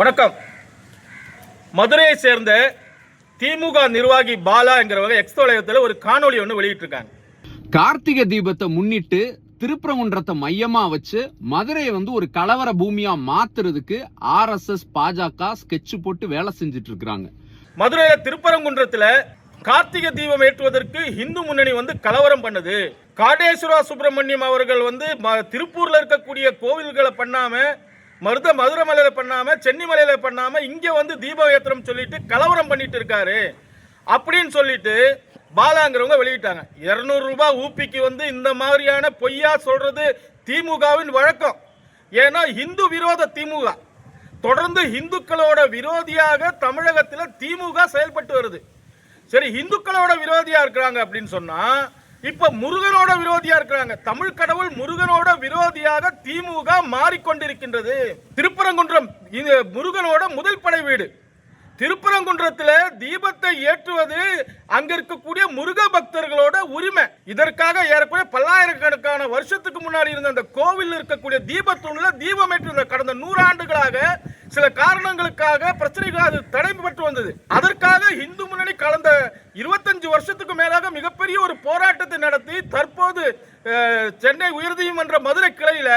வணக்கம். மதுரையை சேர்ந்த திமுக நிர்வாகி பாலா என்கிறவங்க எக்ஸ் தொலைவத்தில் ஒரு காணொளி ஒன்று வெளியிட்டிருக்காங்க. கார்த்திகை தீபத்தை முன்னிட்டு திருப்பரங்குன்றத்தை மையமா வச்சு மதுரையை வந்து ஒரு கலவர பூமியா மாத்துறதுக்கு ஆர்எஸ்எஸ் பாஜக ஸ்கெட்ச் போட்டு வேலை செஞ்சுட்டு இருக்காங்க மதுரையில் திருப்பரங்குன்றத்தில் கார்த்திகை தீபம் ஏற்றுவதற்கு இந்து முன்னணி வந்து கலவரம் பண்ணுது. காடேஸ்வரா சுப்பிரமணியம் அவர்கள் வந்து திருப்பூர்ல இருக்கக்கூடிய கோவில்களை பண்ணாம மருத மதுரை மலையில பண்ணாம சென்னை மலையில் பண்ணாம இங்க வந்து தீபம் சொல்லிட்டு கலவரம் பண்ணிட்டு இருக்காரு. அப்படின்னு சொல்லிட்டு பாலாங்கிறவங்க வெளியிட்டாங்க. 200 ரூபாய் ஊப்பிக்கு வந்து இந்த மாதிரியான பொய்யா சொல்றது திமுகவின் வழக்கம். ஏன்னா இந்து விரோத திமுக. தொடர்ந்து இந்துக்களோட விரோதியாக தமிழகத்தில் திமுக செயல்பட்டு வருது. சரி இந்துக்களோட விரோதியா இருக்கிறாங்க அப்படின்னு சொன்னா இப்ப முருகனோட விரோதியா இருக்கிறாங்க. தமிழ் கடவுள் முருகனோட விரோதியாக திமுக மாறிக்கொண்டிருக்கின்றது. திருப்பரங்குன்றம் இது முருகனோட முதல் படை வீடு. திருப்பரங்குன்றத்தில் தீபத்தை ஏற்றுவது அங்க இருக்கக்கூடிய முருக பக்தர்களோட உரிமை. இதற்காக ஏறக்குறைய பல்லாயிரக்கணக்கான வருஷத்துக்கு முன்னாடி இருந்த அந்த கோவில் இருக்கக்கூடிய தீபத்தூண்ல தீபம் ஏற்றிருந்த கடந்த நூறு ஆண்டுகளாக சில காரணங்களுக்காக பிரச்சனைகள் அது தடைபட்டு வந்தது. அதற்காக இந்து முன்னணி கலந்த இருபத்தஞ்சு வருஷத்துக்கு மேலாக மிகப்பெரிய ஒரு போராட்டத்தை நடத்தி தற்போது சென்னை உயர்நீதிமன்ற மதுரை கிளையில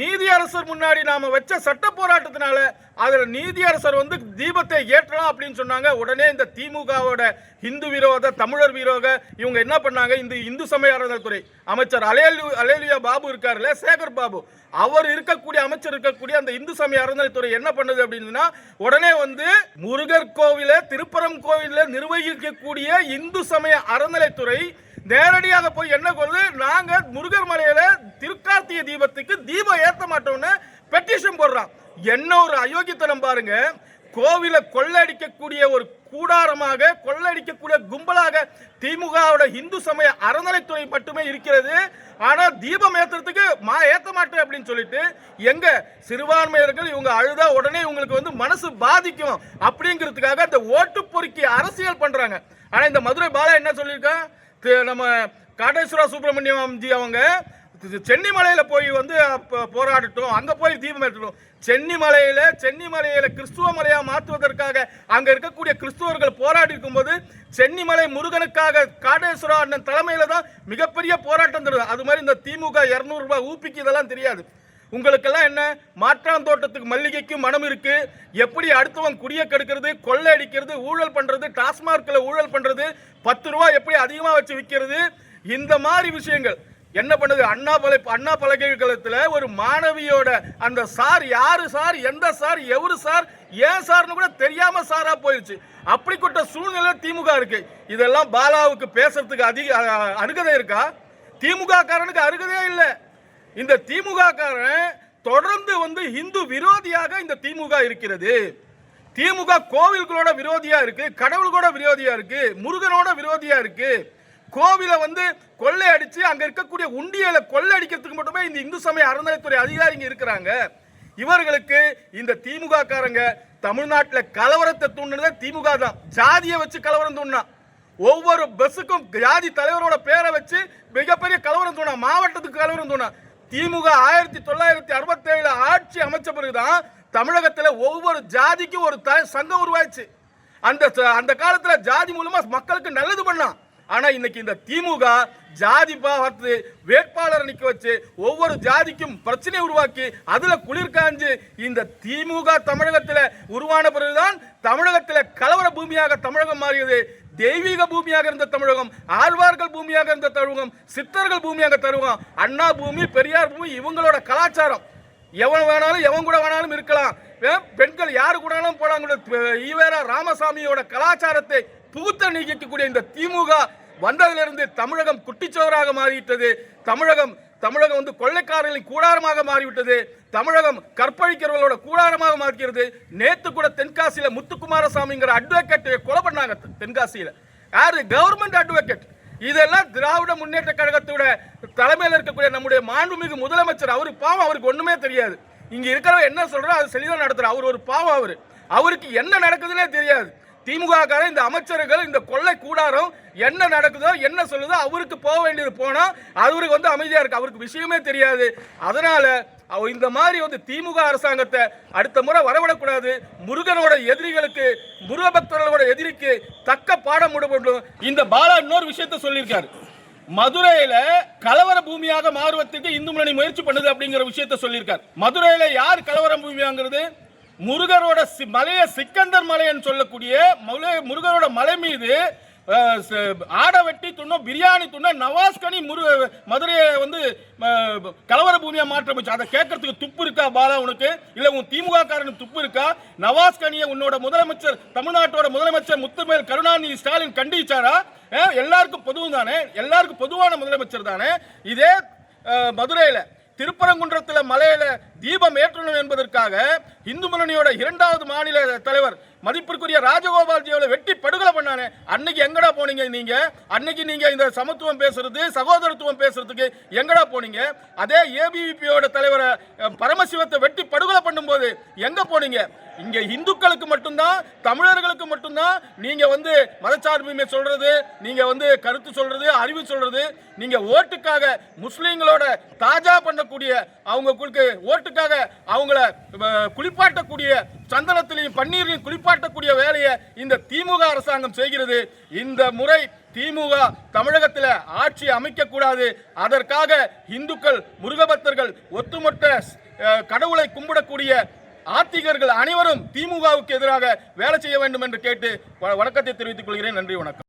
நீதியரசர் முன்னாடி நாம வச்ச சட்ட போராட்டத்தினால அதுல நீதியரசர் வந்து தீபத்தை ஏற்றலாம் அப்படின்னு சொன்னாங்க. உடனே இந்த திமுகவோட இந்து விரோத தமிழர் விரோத இவங்க என்ன பண்ணாங்க? இந்த இந்து சமய அறநிலைத்துறை அமைச்சர் அலேலு அலேலியா பாபு இருக்காருல்ல சேகர் பாபு. அவர் இருக்கக்கூடிய அமைச்சர் இருக்கக்கூடிய அந்த இந்து சமய அறநிலைத்துறை என்ன பண்ணுது அப்படின்னா உடனே வந்து முருகர் கோவில திருப்பரம் கோவிலில் நிர்வகிக்கக்கூடிய இந்து சமய அறநிலைத்துறை நேரடியாக போய் என்ன கொள்வது நாங்க முருகர் மலையில திருக்கார்த்திகை தீபத்துக்கு தீபம் ஏற்ற மாட்டோம்னு பெட்டிஷன் போடுறான். என்ன ஒரு அயோக்கியத்தனம் பாருங்க. கோவிலை கொள்ளடிக்கக்கூடிய ஒரு கூடாரமாக கொள்ளடிக்கக்கூடிய கும்பலாக திமுகவோட இந்து சமய அறநிலைத்துறை மட்டுமே இருக்கிறது. ஆனா தீபம் ஏத்துறதுக்கு மா ஏத்த மாட்டேன் அப்படின்னு சொல்லிட்டு எங்க சிறுபான்மையர்கள் இவங்க அழுதா உடனே இவங்களுக்கு வந்து மனசு பாதிக்கும். அப்படிங்கிறதுக்காக இந்த ஓட்டு பொறுக்கி அரசியல் பண்றாங்க. ஆனா இந்த மதுரை பாலா என்ன சொல்லியிருக்கான் நம்ம காட்டேஸ்வரா சுப்பிரமணியம் ஜி அவங்க சென்னிமலையில் போய் வந்து போராடட்டும். அங்கே போய் தீபம் ஏற்றட்டும். சென்னிமலையில் சென்னிமலையில் கிறிஸ்துவ மலையாக மாற்றுவதற்காக அங்கே இருக்கக்கூடிய கிறிஸ்துவர்கள் போராடி இருக்கும்போது சென்னிமலை முருகனுக்காக காடேஸ்வரா அண்ணன் தலைமையில் தான் மிகப்பெரிய போராட்டம் தருது அது மாதிரி இந்த திமுக இரநூறுபா ஊப்பிக்கு இதெல்லாம் தெரியாது. உங்களுக்கெல்லாம் என்ன? மாற்றான் தோட்டத்துக்கு மல்லிகைக்கு மனம் இருக்கு. எப்படி அடுத்தவன் குடிய கெடுக்கிறது கொள்ளை அடிக்கிறது ஊழல் பண்றது டாஸ்மார்க்ல ஊழல் பண்றது பத்து ரூபா எப்படி அதிகமா வச்சு விற்கிறது இந்த மாதிரி விஷயங்கள். என்ன பண்ணுது? அண்ணா பலை அண்ணா பல்கலைக்கழகத்தில் ஒரு மாணவியோட அந்த சார் யாரு சார்? எந்த சார்? எவரு சார்? ஏன் சார்னு கூட தெரியாம சாரா போயிடுச்சு அப்படிப்பட்ட சூழ்நிலை திமுக இருக்கு. இதெல்லாம் பாலாவுக்கு பேசுறதுக்கு அதிக அருகதை இருக்கா? திமுக காரனுக்கு அருகதையே இல்லை. இந்த திமுக காரன் தொடர்ந்து வந்து இந்து விரோதியாக இந்த திமுக இருக்கிறது. திமுக கோவில்களோட விரோதியா இருக்கு கடவுள்களோட விரோதியா இருக்கு முருகனோட விரோதியா இருக்கு. கோவிலை வந்து கொள்ளை அடிச்சு அங்க இருக்கக்கூடிய உண்டியலை கொள்ளை அடிக்கிறதுக்கு மட்டுமே இந்த இந்து சமய அறநிலைத்துறை அதிகாரிங்க இருக்கிறாங்க. இவர்களுக்கு இந்த திமுக காரங்க தமிழ்நாட்டில் கலவரத்தை தூண்டினதே திமுக தான். ஜாதியை வச்சு கலவரம் தூண்டினா ஒவ்வொரு பஸ்ஸுக்கும் ஜாதி தலைவரோட பேரை வச்சு மிகப்பெரிய கலவரம் தோணா மாவட்டத்துக்கு கலவரம் தோணா திமுக ஆயிரத்தி தொள்ளாயிரத்தி அறுபத்தி ஆட்சி அமைச்ச பிறகுதான் தமிழகத்தில் ஒவ்வொரு ஜாதிக்கும் ஒரு த- சங்கம் உருவாயிச்சு அந்த அந்த காலத்தில் ஜாதி மூலமாக மக்களுக்கு நல்லது பண்ணான். ஆனால் இன்னைக்கு இந்த திமுக ஜாதி பார்த்து வேட்பாளரை நிற்க வச்சு ஒவ்வொரு ஜாதிக்கும் பிரச்சனை உருவாக்கி அதில் குளிர் காஞ்சு இந்த திமுக தமிழகத்தில் உருவான பிறகுதான் தமிழகத்தில் கலவர பூமியாக தமிழகம் மாறியது. தெய்வீக பூமியாக இருந்த தமிழகம் ஆழ்வார்கள் பூமியாக இருந்த தமிழகம் சித்தர்கள் பூமியாக தமிழகம் அண்ணா பூமி பெரியார் பூமி இவங்களோட கலாச்சாரம். எவன் வேணாலும் எவன் கூட வேணாலும் இருக்கலாம். பெண்கள் யாரு கூட வேணாலும் போலாம் ஈவேரா ராமசாமியோட கலாச்சாரத்தை புகுத்த நீக்கக்கூடிய இந்த திமுக வந்ததிலிருந்து தமிழகம் குட்டிச்சோராக மாறிவிட்டது தமிழகம் தமிழகம் வந்து கொள்ளைக்காரர்களின் கூடாரமாக மாறிவிட்டது. தமிழகம் கற்பழிக்கிறவர்களோட கூடாரமாக மாறுகிறது. நேத்து கூட தென்காசியில முத்துக்குமாரசாமிங்கிற அட்வொகேட்டை கொலை பண்ணாங்க தென்காசியில் தென்காசியில. யாரு? கவர்மெண்ட் அட்வொகேட் இதெல்லாம் திராவிட முன்னேற்ற கழகத்தோட தலைமையில் இருக்கக்கூடிய நம்முடைய மாண்புமிகு முதலமைச்சர். அவரு பாவம் அவருக்கு ஒண்ணுமே தெரியாது. இங்க இருக்கிறவங்க என்ன சொல்றோ அது செளிதான் நடத்துகிறார் அவர் ஒரு பாவம் அவரு. அவருக்கு என்ன நடக்குதுன்னே தெரியாது. திமுக இந்த அமைச்சர்கள் இந்த கொள்ளை கூடாரம் என்ன நடக்குதோ என்ன சொல்லுதோ அவருக்கு போக வேண்டியது போனால் அவருக்கு வந்து அமைதியாக இருக்கு. அவருக்கு விஷயமே தெரியாது. அதனால அவர் இந்த மாதிரி வந்து திமுக அரசாங்கத்தை அடுத்த முறை வரவிடக்கூடாது. முருகனோட எதிரிகளுக்கு முருகபக்தர்களோட எதிரிக்கு தக்க பாடம் விடப்படும் இந்த பாலா இன்னொரு விஷயத்த சொல்லியிருக்காரு. மதுரையில கலவர பூமியாக மாறுவதற்கு இந்து முன்னணி முயற்சி பண்ணுது அப்படிங்கிற விஷயத்த சொல்லியிருக்காரு. மதுரையில யார் கலவர பூமியாங்கிறது? முருகரோட சி- மலைய சிக்கந்தர் மலைன்னு சொல்லக்கூடிய முருகரோட மலை மீது ஆடை வெட்டி துண்ணோம் பிரியாணி துண்ணோம் நவாஸ்கனி முரு மதுரையை வந்து கலவர பூமியா மாற்ற போச்சு அதை கேட்கறதுக்கு துப்பு இருக்கா பாலா உனக்கு? இல்ல உன் திமுக காரனுக்கு துப்பு இருக்கா? நவாஸ்கனியை உன்னோட முதலமைச்சர் தமிழ்நாட்டோட முதலமைச்சர் முத்துமேல் கருணாநிதி ஸ்டாலின் கண்டிச்சாரா? எல்லாருக்கும் பொதுவு தானே எல்லாருக்கும் பொதுவான முதலமைச்சர் தானே? இதே மதுரையில் மதுரையில திருப்பரங்குன்றத்தில் மலையில தீபம் ஏற்றணும் என்பதற்காக இந்து முன்னணியோட இரண்டாவது மாநில தலைவர் மதிப்பிற்குரிய ராஜகோபால்ஜியோட வெட்டி படுகொலை பண்ணானே. அன்னைக்கு எங்கடா போனீங்க நீங்க? அன்னைக்கு நீங்க இந்த சமத்துவம் பேசுறது சகோதரத்துவம் பேசுறதுக்கு எங்கடா போனீங்க? அதே ஏபிவிபியோட தலைவரை பரமசிவத்தை வெட்டி படுகொலை பண்ணும்போது எங்க போனீங்க? இங்க இந்துக்களுக்கு மட்டும்தான் தமிழர்களுக்கு மட்டும்தான் நீங்க வந்து மதச்சார்பின்மை சொல்றது நீங்க வந்து கருத்து சொல்றது அறிவு சொல்றது நீங்க ஓட்டுக்காக முஸ்லீம்களோட தாஜா பண்ணக்கூடிய அவங்களுக்கு ஓட்டுக்காக அவங்கள குளிப்பாட்டக்கூடிய சந்தனத்திலையும் பன்னீரையும் குளிப்பாட்டக்கூடிய வேலையை இந்த திமுக அரசாங்கம் செய்கிறது. இந்த முறை திமுக தமிழகத்தில் ஆட்சி அமைக்கக்கூடாது. அதற்காக இந்துக்கள் முருகபக்தர்கள் ஒட்டுமொத்த கடவுளை கும்பிடக்கூடிய ஆத்திகர்கள் அனைவரும் திமுகவுக்கு எதிராக வேலை செய்ய வேண்டும் என்று கேட்டு வணக்கத்தை தெரிவித்துக் கொள்கிறேன். நன்றி வணக்கம்.